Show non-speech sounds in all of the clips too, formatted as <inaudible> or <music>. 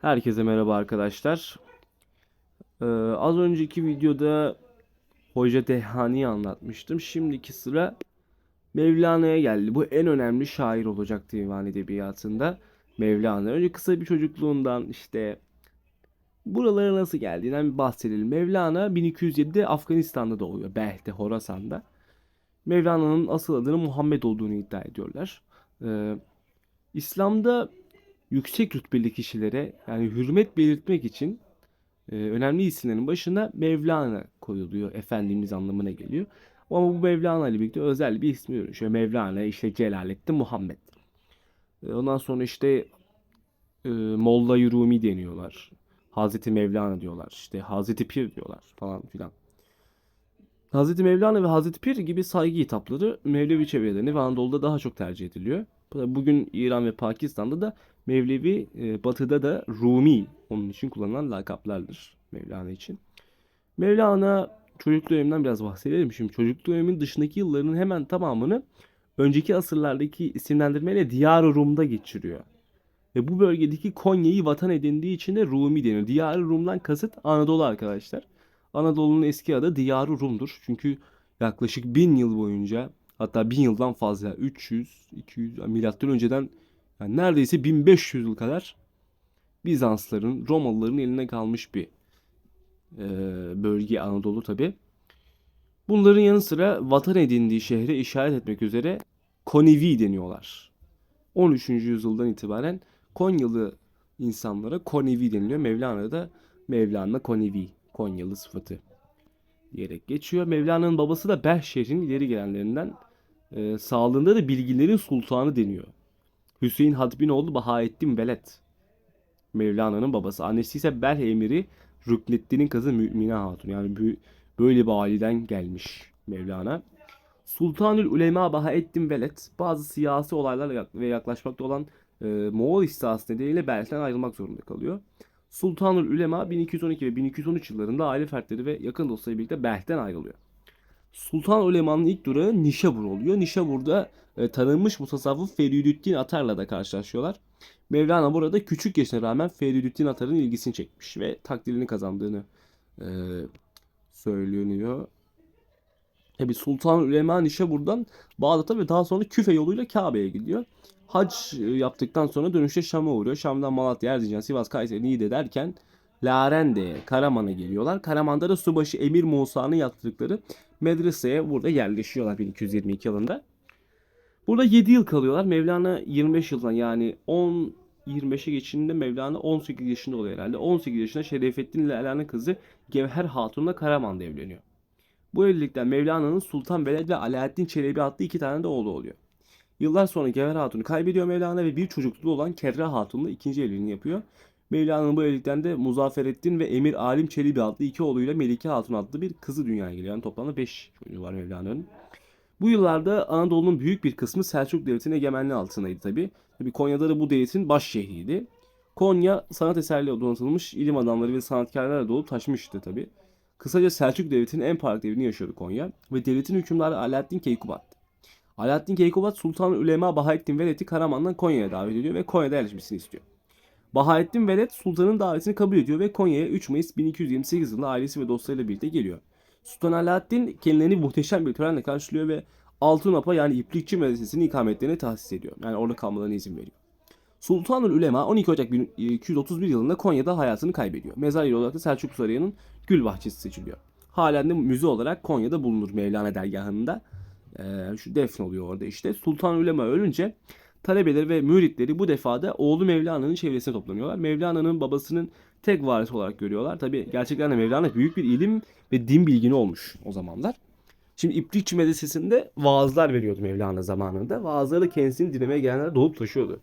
Herkese merhaba arkadaşlar. Ee, az önceki videoda Hoca Dehani'yi anlatmıştım. Şimdiki sıra Mevlana'ya geldi. Bu en önemli şair olacak divan edebiyatında. Mevlana. Önce kısa bir çocukluğundan işte buralara nasıl geldiğinden bir bahsedelim. Mevlana 1207'de Afganistan'da doğuyor. Belh'te, Horasan'da. Mevlana'nın asıl adının Muhammed olduğunu iddia ediyorlar. Ee, İslam'da yüksek rütbeli kişilere yani hürmet belirtmek için e, önemli isimlerin başına Mevlana koyuluyor. Efendimiz anlamına geliyor. Ama bu Mevlana ile birlikte özel bir ismi dönüşüyor. Mevlana işte Celalettin Muhammed. E, ondan sonra işte e, Molla-i deniyorlar. Hazreti Mevlana diyorlar. İşte Hazreti Pir diyorlar falan filan. Hazreti Mevlana ve Hazreti Pir gibi saygı hitapları Mevlevi çevrelerinde ve Anadolu'da daha çok tercih ediliyor. Bugün İran ve Pakistan'da da Mevlevi, e, Batı'da da Rumi onun için kullanılan lakaplardır Mevlana için. Mevlana çocuk döneminden biraz bahsedelim. Şimdi çocuk dönemin dışındaki yıllarının hemen tamamını önceki asırlardaki isimlendirmeyle Diyar-ı Rum'da geçiriyor. Ve bu bölgedeki Konya'yı vatan edindiği için de Rumi deniyor. Diyar-ı Rum'dan kasıt Anadolu arkadaşlar. Anadolu'nun eski adı Diyar-ı Rum'dur. Çünkü yaklaşık bin yıl boyunca hatta bin yıldan fazla 300, 200 milattan önceden yani neredeyse 1500 yıl kadar Bizansların, Romalıların eline kalmış bir e, bölge Anadolu tabi. Bunların yanı sıra vatan edindiği şehre işaret etmek üzere Konevi deniyorlar. 13. yüzyıldan itibaren Konyalı insanlara Konevi deniliyor. Mevlana da Mevlana Konevi, Konyalı sıfatı diyerek geçiyor. Mevlana'nın babası da Belh şehrinin ileri gelenlerinden e, sağlığında da bilgilerin sultanı deniyor. Hüseyin Hatbinoğlu Bahaettin Veled. Mevlana'nın babası. Annesi ise Belh emiri Rükneddin'in kızı Mümine Hatun. Yani böyle bir aileden gelmiş Mevlana. Sultanül Ulema Bahaettin Veled bazı siyasi olaylarla ve yaklaşmakta olan e, Moğol istihası nedeniyle Belh'ten ayrılmak zorunda kalıyor. Sultanül Ulema 1212 ve 1213 yıllarında aile fertleri ve yakın dostlarıyla birlikte Belh'ten ayrılıyor. Sultan Ulema'nın ilk durağı Nişabur oluyor. Nişabur'da e, tanınmış mutasavvıf Feridüddin Atar'la da karşılaşıyorlar. Mevlana burada küçük yaşına rağmen Feridüddin Atar'ın ilgisini çekmiş ve takdirini kazandığını e, söyleniyor. Tabi Sultan Ülema Nişabur'dan Bağdat'a ve daha sonra Küfe yoluyla Kabe'ye gidiyor. Hac e, yaptıktan sonra dönüşte Şam'a uğruyor. Şam'dan Malatya, Erzincan, Sivas, Kayseri, Niğde derken Larende'ye, Karaman'a geliyorlar. Karaman'da da subaşı Emir Musa'nın yaptırdıkları medreseye burada yerleşiyorlar 1222 yılında. Burada 7 yıl kalıyorlar. Mevlana 25 yıldan yani 10 25'e geçtiğinde Mevlana 18 yaşında oluyor herhalde. 18 yaşında Şerefettin ile Ala'nın kızı Gevher Hatun'la Karaman'da evleniyor. Bu evlilikten Mevlana'nın Sultan Veled ve Alaaddin Çelebi adlı iki tane de oğlu oluyor. Yıllar sonra Gevher Hatun'u kaybediyor Mevlana ve bir çocukluğu olan Kerra Hatun'la ikinci evliliğini yapıyor. Mevlana'nın bu evlilikten de Muzafferettin ve Emir Alim Çelebi adlı iki oğluyla Melike Hatun adlı bir kızı dünyaya geliyor. Yani toplamda 5 çocuğu var Mevlana'nın. Bu yıllarda Anadolu'nun büyük bir kısmı Selçuk Devleti'nin egemenliği altındaydı tabi. Tabi Konya'da da bu devletin baş şehriydi. Konya sanat eserleriyle donatılmış ilim adamları ve sanatkarlarla dolu taşmıştı tabi. Kısaca Selçuk Devleti'nin en parlak devrini yaşıyordu Konya ve devletin hükümdarı Alaaddin Keykubat. Alaaddin Keykubat Sultan Ülema Bahaettin Veled'i Karaman'dan Konya'ya davet ediyor ve Konya'da yerleşmesini istiyor. Bahaettin Veled Sultan'ın davetini kabul ediyor ve Konya'ya 3 Mayıs 1228 yılında ailesi ve dostlarıyla birlikte geliyor. Sultan Alaaddin kendilerini muhteşem bir törenle karşılıyor ve Altın Apa yani İplikçi Medresesi'nin ikametlerini tahsis ediyor. Yani orada kalmalarına izin veriyor. Sultanül Ulema 12 Ocak 1231 yılında Konya'da hayatını kaybediyor. Mezar yeri olarak da Selçuklu Sarayı'nın gül bahçesi seçiliyor. Halen de müze olarak Konya'da bulunur Mevlana dergahında. Ee, şu defne oluyor orada işte. Sultan Ulema ölünce talebeleri ve müritleri bu defada oğlu Mevlana'nın çevresine toplanıyorlar. Mevlana'nın babasının tek varisi olarak görüyorlar. Tabi gerçekten de Mevlana büyük bir ilim ve din bilgini olmuş o zamanlar. Şimdi İplikçi Medresesi'nde vaazlar veriyordu Mevlana zamanında. Vaazları kendisini dinlemeye gelenler dolup taşıyordu.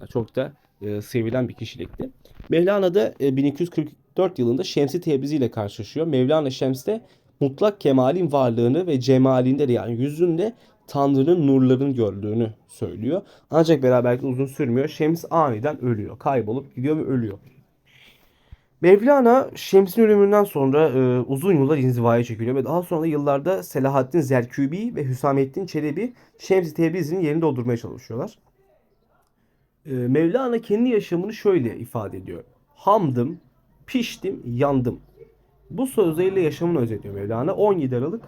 Yani Çok da e, sevilen bir kişilikti. Mevlana da e, 1244 yılında Şemsi Tebrizi ile karşılaşıyor. Mevlana Şems'te mutlak kemalin varlığını ve cemalinde de yani yüzünde Tanrı'nın nurlarını gördüğünü söylüyor. Ancak beraberlik uzun sürmüyor. Şems aniden ölüyor. Kaybolup gidiyor ve ölüyor. Mevlana Şems'in ölümünden sonra e, uzun yıllar inzivaya çekiliyor ve daha sonra da yıllarda Selahaddin Zerkübi ve Hüsamettin Çelebi Şems-i Tebrizi'nin yerini doldurmaya çalışıyorlar. E, Mevlana kendi yaşamını şöyle ifade ediyor. hamdım, piştim, yandım. Bu sözleriyle yaşamını özetliyor Mevlana. 17 Aralık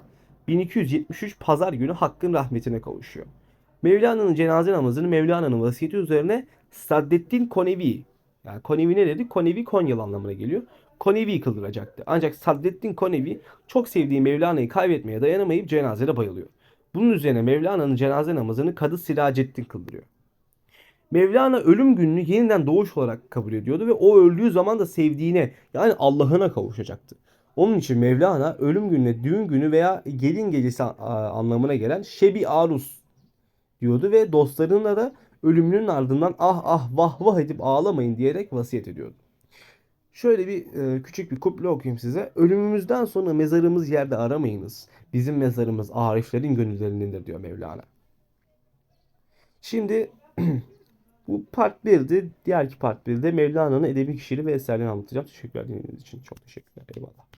1273 Pazar günü Hakk'ın rahmetine kavuşuyor. Mevlana'nın cenaze namazını Mevlana'nın vasiyeti üzerine Saddettin Konevi yani Konevi ne dedi? Konevi Konyalı anlamına geliyor. Konevi kıldıracaktı. Ancak Saddettin Konevi çok sevdiği Mevlana'yı kaybetmeye dayanamayıp cenazede bayılıyor. Bunun üzerine Mevlana'nın cenaze namazını Kadı Siracettin kıldırıyor. Mevlana ölüm gününü yeniden doğuş olarak kabul ediyordu ve o öldüğü zaman da sevdiğine yani Allah'ına kavuşacaktı. Onun için Mevlana ölüm gününe düğün günü veya gelin gecesi anlamına gelen Şebi Arus diyordu ve dostlarına da ölümünün ardından ah ah vah vah edip ağlamayın diyerek vasiyet ediyordu. Şöyle bir e, küçük bir kuple okuyayım size. Ölümümüzden sonra mezarımız yerde aramayınız. Bizim mezarımız ariflerin gönüllerindendir diyor Mevlana. Şimdi <clears throat> bu part 1'di. Diğer iki part 1'de Mevlana'nın edebi kişiliği ve eserlerini anlatacağım. Teşekkürler dinlediğiniz için. Çok teşekkürler. Eyvallah.